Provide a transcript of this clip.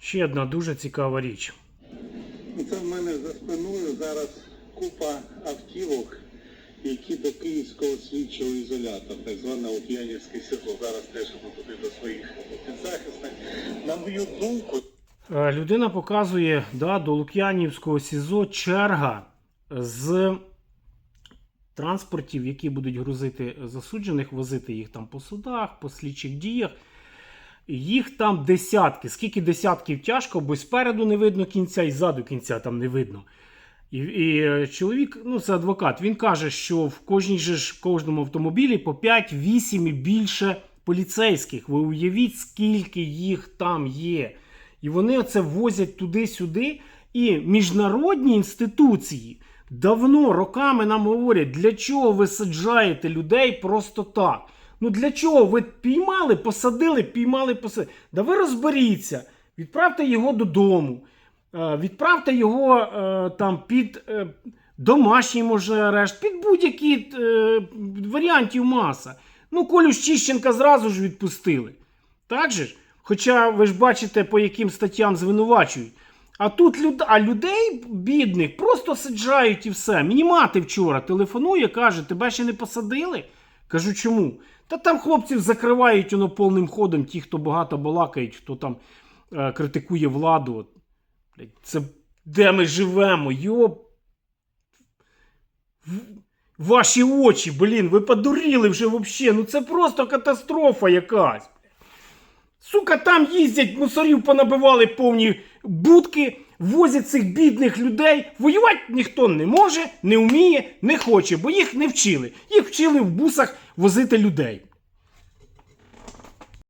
Ще одна дуже цікава річ. Це в мене за спиною зараз купа автівок, які до київського слідчого ізолятора, так зване Лук'янівське СІЗО. Зараз теж іду туди до своїх підзахисних. На мою думку, Е, Людина показує да, до Лук'янівського СІЗО черга з транспортів, які будуть грузити засуджених, возити їх там по судах, по слідчих діях. Їх там десятки. Скільки десятків тяжко, бо спереду не видно кінця, і ззаду кінця там не видно. І, і е, чоловік, ну це адвокат, він каже, що в кожній же ж кожному автомобілі по 5-8 і більше поліцейських. Ви уявіть, скільки їх там є. І вони оце возять туди-сюди. І міжнародні інституції давно роками нам говорять, для чого ви саджаєте людей просто так. Ну для чого? Ви піймали, посадили, піймали, посадили. Да ви розберіться, відправте його додому, е, відправте його е, там під е, домашній може арешт, під будь-які варіантів маса. Ну, Колю Щищенка зразу ж відпустили. Так же ж? Хоча ви ж бачите, по яким статтям звинувачують. А тут люд... а людей бідних просто саджають і все. Мені мати вчора телефонує, каже, тебе ще не посадили? Кажу, чому? Та там хлопців закривають воно повним ходом, ті, хто багато балакають, хто там е, критикує владу. Це де ми живемо? Йоп. Ваші очі, блін, ви подуріли вже взагалі. Ну це просто катастрофа якась. Сука, там їздять, мусорів понабивали повні будки, возять цих бідних людей. Воювати ніхто не може, не вміє, не хоче, бо їх не вчили. Їх вчили в бусах возити людей.